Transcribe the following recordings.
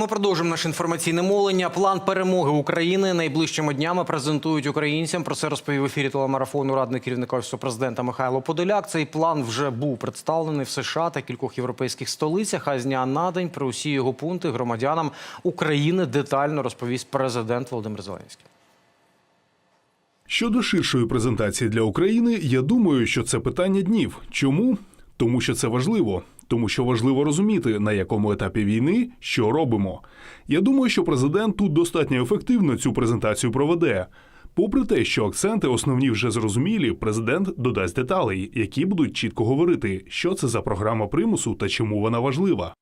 Ми продовжуємо наше інформаційне мовлення. План перемоги України найближчими днями презентують українцям. Про це розповів в ефірі телемарафону радник керівника офісу президента Михайло Подоляк. Цей план вже був представлений в США та кількох європейських столицях. А з дня на день про усі його пункти громадянам України детально розповість президент Володимир Зеленський. Щодо ширшої презентації для України, я думаю, що це питання днів. Чому? Тому що це важливо. Тому що важливо розуміти, на якому етапі війни що робимо. Я думаю, що президент тут достатньо ефективно цю презентацію проведе. Попри те, що акценти основні вже зрозумілі, президент додасть деталей, які будуть чітко говорити, що це за програма примусу та чому вона важлива.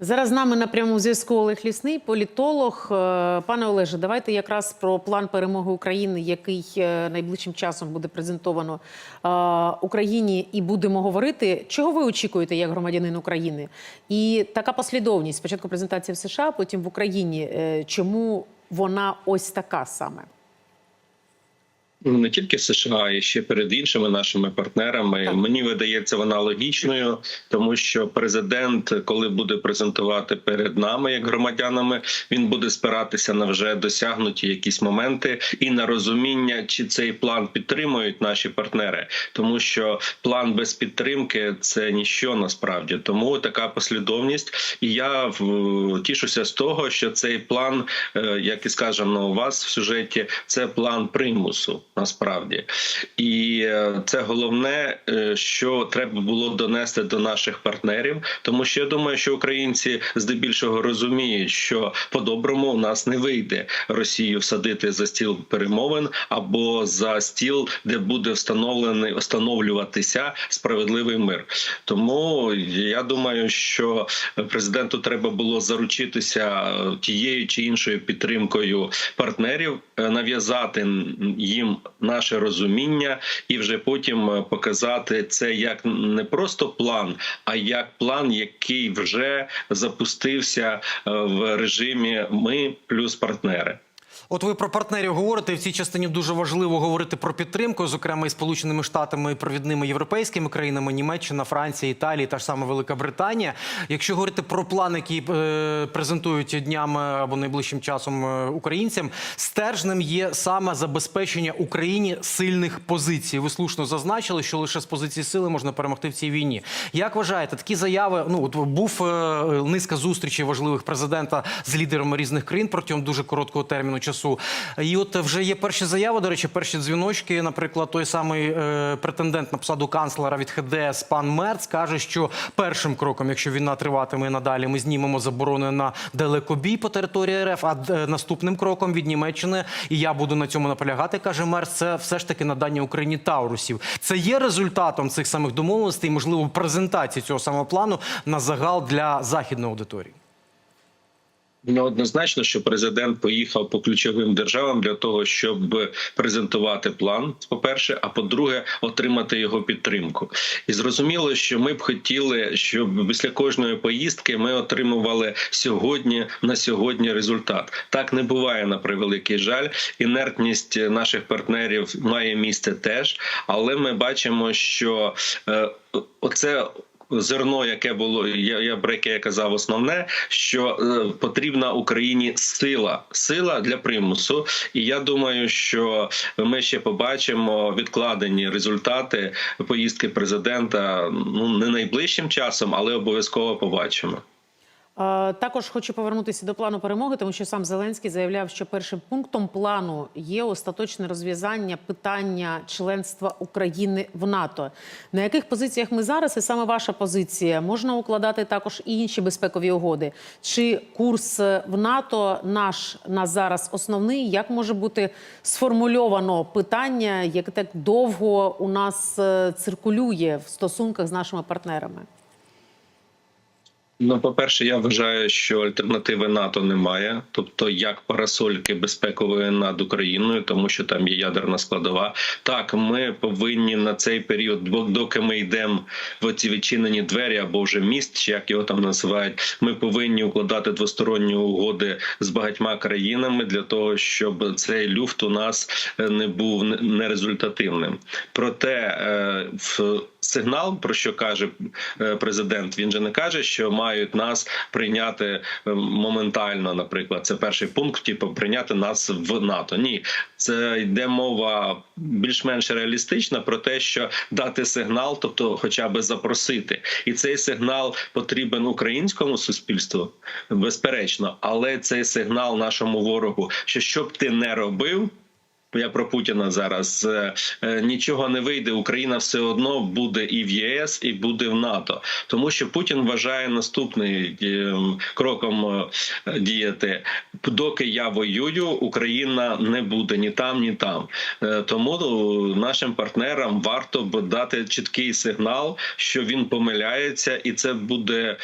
Зараз з нами на прямому зв'язку Олег Лісний, політолог. Е, Пане Олеже, давайте якраз про план перемоги України, який е, найближчим часом буде презентовано е, Україні, і будемо говорити. Чого ви очікуєте як громадянин України? І така послідовність: спочатку презентація в США, потім в Україні. Чому вона ось така саме? Ну, не тільки США, а й ще перед іншими нашими партнерами. Так. Мені видається вона логічною, тому що президент, коли буде презентувати перед нами як громадянами, він буде спиратися на вже досягнуті якісь моменти і на розуміння, чи цей план підтримують наші партнери, тому що план без підтримки це ніщо насправді. Тому така послідовність. І я тішуся з того, що цей план, е, як і сказано у вас в сюжеті, це план примусу насправді. І е, це головне, е, що треба було донести до наших партнерів, тому що я думаю, що українці здебільшого розуміють, що по-доброму у нас не вийде Росію всадити за стіл перемовин або за стіл, де буде встановлений встановлюватися справедливий мир. Тому я думаю, що президенту треба було заручитися е, тією чи іншою підтримкою партнерів, нав'язати їм наше розуміння, і вже потім е, показати це як не просто план, а як план, який вже запустився е, в режимі ми плюс партнери. От ви про партнерів говорите. і В цій частині дуже важливо говорити про підтримку, зокрема і Сполученими Штатами і провідними європейськими країнами Німеччина, Франція, Італія, та ж сама Велика Британія. Якщо говорити про план, який е, презентують днями або найближчим часом е, українцям, стержнем є саме забезпечення Україні сильних позицій. Ви слушно зазначили, що лише з позиції сили можна перемогти в цій війні. Як вважаєте, такі заяви? Ну от був е, низка зустрічей важливих президента з лідерами різних країн протягом дуже короткого терміну часу. І от вже є перші заяви, до речі, перші дзвіночки. Наприклад, той самий е, претендент на посаду канцлера від ХДС пан Мерц каже, що першим кроком, якщо війна триватиме надалі, ми знімемо заборони на далекобій по території РФ. А е, наступним кроком від Німеччини, і я буду на цьому наполягати, каже Мерц, це все ж таки надання Україні Таурусів. Це є результатом цих самих домовленостей, можливо, презентації цього самого плану на загал для західної аудиторії. Ну, однозначно, що президент поїхав по ключовим державам для того, щоб презентувати план. По перше, а по-друге, отримати його підтримку. І зрозуміло, що ми б хотіли, щоб після кожної поїздки ми отримували сьогодні на сьогодні результат. Так не буває на превеликий жаль. Інертність наших партнерів має місце теж, але ми бачимо, що е, оце зерно, яке було я, я про яке я казав, основне, що е, потрібна Україні сила, сила для примусу. І я думаю, що ми ще побачимо відкладені результати поїздки президента. Ну не найближчим часом, але обов'язково побачимо. Е, Також хочу повернутися до плану перемоги, тому що сам Зеленський заявляв, що першим пунктом плану є остаточне розв'язання питання членства України в НАТО. На яких позиціях ми зараз, і саме ваша позиція, можна укладати також і інші безпекові угоди? Чи курс в НАТО наш на зараз основний? Як може бути сформульовано питання, яке так довго у нас е, циркулює в стосунках з нашими партнерами? Ну, по перше, я вважаю, що альтернативи НАТО немає, тобто як парасольки безпекової над Україною, тому що там є ядерна складова. Так, ми повинні на цей період, доки ми йдемо в ці відчинені двері або вже міст, чи як його там називають, ми повинні укладати двосторонні угоди з багатьма країнами для того, щоб цей люфт у нас е, не був не- нерезультативним. Проте е, в сигнал, про що каже е, президент. Він же не каже, що мають нас прийняти е, моментально. Наприклад, це перший пункт, типу прийняти нас в НАТО. Ні, це йде мова більш-менш реалістична про те, що дати сигнал, тобто, хоча б запросити, і цей сигнал потрібен українському суспільству, безперечно, але цей сигнал нашому ворогу, що що б ти не робив. Я про Путіна зараз е, е, нічого не вийде. Україна все одно буде і в ЄС, і буде в НАТО, тому що Путін вважає наступний е, кроком діяти. Доки я воюю, Україна не буде ні там, ні там. Тому нашим партнерам варто дати чіткий сигнал, що він помиляється, і це буде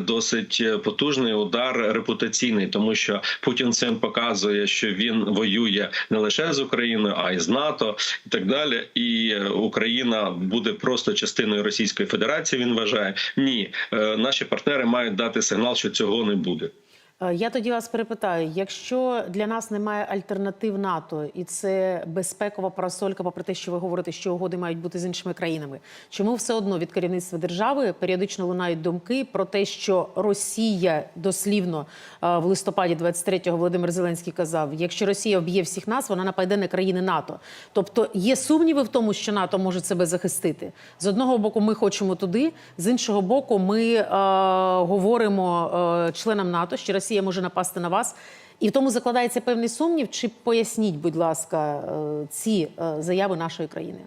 досить потужний удар репутаційний, тому що Путін цим показує, що він воює не лише з Україною, а й з НАТО і так далі. І е, Україна буде просто частиною Російської Федерації. Він вважає ні, е, наші партнери мають дати сигнал, що цього не буде. Е, Я тоді вас перепитаю: якщо для нас немає альтернатив НАТО, і це безпекова парасолька, попри те, що ви говорите, що угоди мають бути з іншими країнами, чому все одно від керівництва держави періодично лунають думки про те, що Росія дослівно е, в листопаді 23-го Володимир Зеленський казав: якщо Росія об'є всіх нас, вона нападе на країни НАТО. Тобто є сумніви в тому, що НАТО може себе захистити. З одного боку, ми хочемо туди, з іншого боку, ми е, говоримо е, членам НАТО, що Росія може напасти на вас. І в тому закладається певний сумнів. Чи поясніть, будь ласка, е, ці е, заяви нашої країни?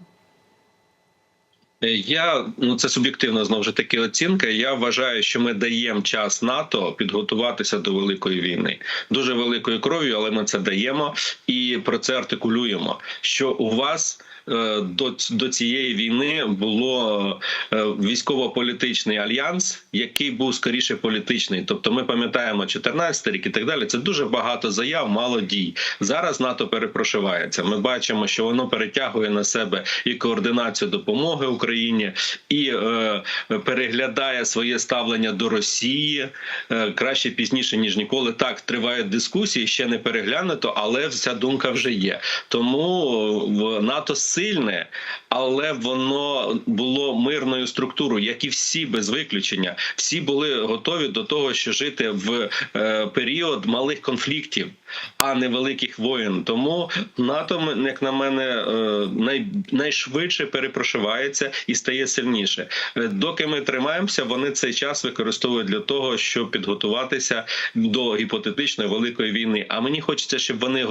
Е, Я ну це суб'єктивна знову ж таки оцінка. Я вважаю, що ми даємо час НАТО підготуватися до великої війни, дуже великою кров'ю, але ми це даємо і про це артикулюємо. Що у вас е, до, до цієї війни було е, військово-політичний альянс, який був скоріше політичний. Тобто, ми пам'ятаємо 14 рік і так далі. Це дуже багато заяв, мало дій. Зараз НАТО перепрошивається. Ми бачимо, що воно перетягує на себе і координацію допомоги Україні, і е, переглядає своє ставлення до Росії е, краще пізніше ніж ніколи. Так тривають дискусії, ще не переглянуто, але вся думка вже є. Тому в НАТО сильне, але воно було мирною структурою, як і всі без виключення. Всі були готові до того, що жити в е, період малих конфліктів, а не великих воєн. Тому НАТО, як на мене, е, най, найшвидше перепрошивається і стає сильніше. Е, Доки ми тримаємося, вони цей час використовують для того, щоб підготуватися до гіпотетичної великої війни. А мені хочеться, щоб вони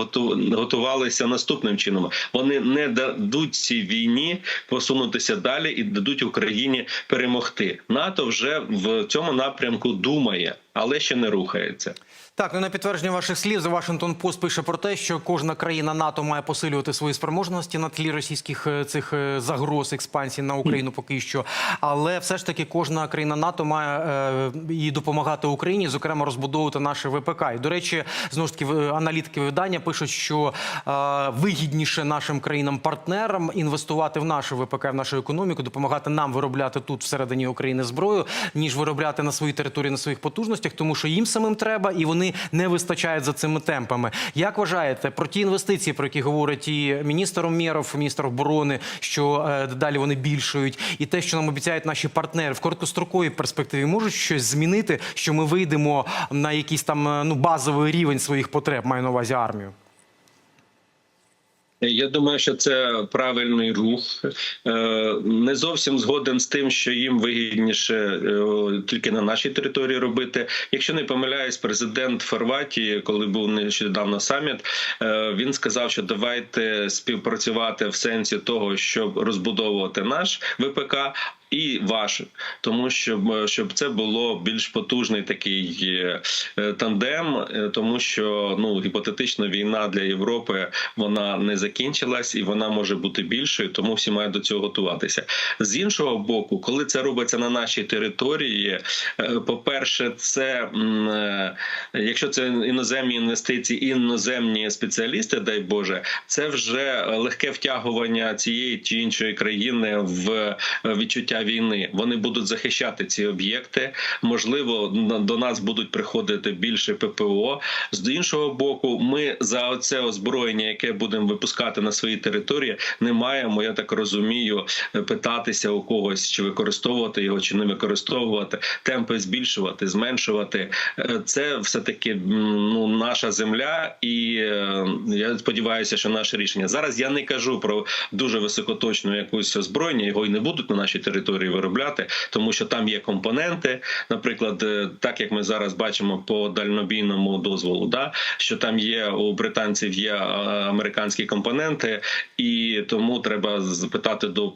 готувалися наступним чином. Вони не дадуть цій війні посунутися далі і дадуть Україні перемогти. НАТО вже в цьому напрямку думає, але ще не рухається. Так, ну на підтвердження ваших слів, The Washington Post пише про те, що кожна країна НАТО має посилювати свої спроможності на тлі російських е, цих е, загроз експансії на Україну поки що. Але все ж таки кожна країна НАТО має е, і допомагати Україні, зокрема розбудовувати наше ВПК. І до речі, знову ж таки аналітики видання пишуть, що вигідніше нашим країнам-партнерам інвестувати в нашу ВПК, в нашу економіку, допомагати нам виробляти тут всередині України зброю, ніж виробляти на своїй території на своїх потужностях, тому що їм самим треба, і вони не вистачають за цими темпами. Як вважаєте про ті інвестиції, про які говорить і міністр Омєров, міністр оборони, що дедалі далі вони більшують, і те, що нам обіцяють наші партнери в короткостроковій перспективі, можуть щось змінити, що ми вийдемо на якийсь там е, ну базовий рівень своїх потреб, маю на увазі армію. Я думаю, що це правильний рух. Е, Не зовсім згоден з тим, що їм вигідніше е, тільки на нашій території робити. Якщо не помиляюсь, президент Хорватії, коли був нещодавно саміт, е, він сказав, що давайте співпрацювати в сенсі того, щоб розбудовувати наш ВПК. І ваш, тому що щоб це було більш потужний такий е, тандем, е, тому що ну гіпотетично війна для Європи вона не закінчилась і вона може бути більшою, тому всі мають до цього готуватися. З іншого боку, коли це робиться на нашій території, е, по-перше, це е, якщо це іноземні інвестиції, іноземні спеціалісти, дай Боже, це вже легке втягування цієї чи іншої країни в відчуття війни. Вони будуть захищати ці об'єкти. Можливо, до нас будуть приходити більше ППО. З іншого боку, ми за це озброєння, яке будемо випускати на своїй території, не маємо, я так розумію, питатися у когось, чи використовувати його, чи не використовувати, темпи збільшувати, зменшувати. Е, Це все таки ну наша земля, і е, я сподіваюся, що наше рішення зараз. Я не кажу про дуже високоточну якусь озброєння, його і не будуть на нашій території виробляти, тому що там є компоненти. Наприклад, е, так як ми зараз бачимо по дальнобійному дозволу, да що там є у британців є американські компоненти, і тому треба запитати до е,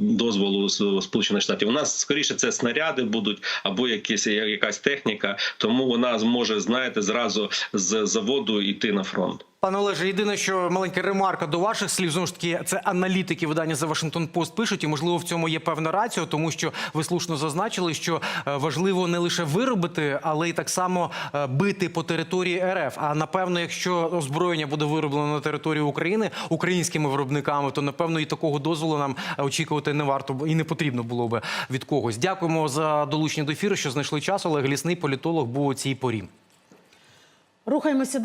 дозволу Сполучених Штатів. У нас скоріше це снаряди будуть або якісь якась техніка, тому вона зможе знаєте зразу з заводу йти на фронт. Пане Олеже, єдине, що маленька ремарка до ваших слів, знову ж таки, це аналітики видання The Washington Post пишуть, і можливо в цьому є певна рація, тому що ви слушно зазначили, що е, важливо не лише виробити, але й так само е, бити по території РФ. А напевно, якщо озброєння буде вироблено на території України українськими виробниками, то напевно і такого дозволу нам очікувати не варто і не потрібно було би від когось. Дякуємо за долучення до ефіру, що знайшли час. Олег Лісний, політолог, був у цій порі. Рухаємося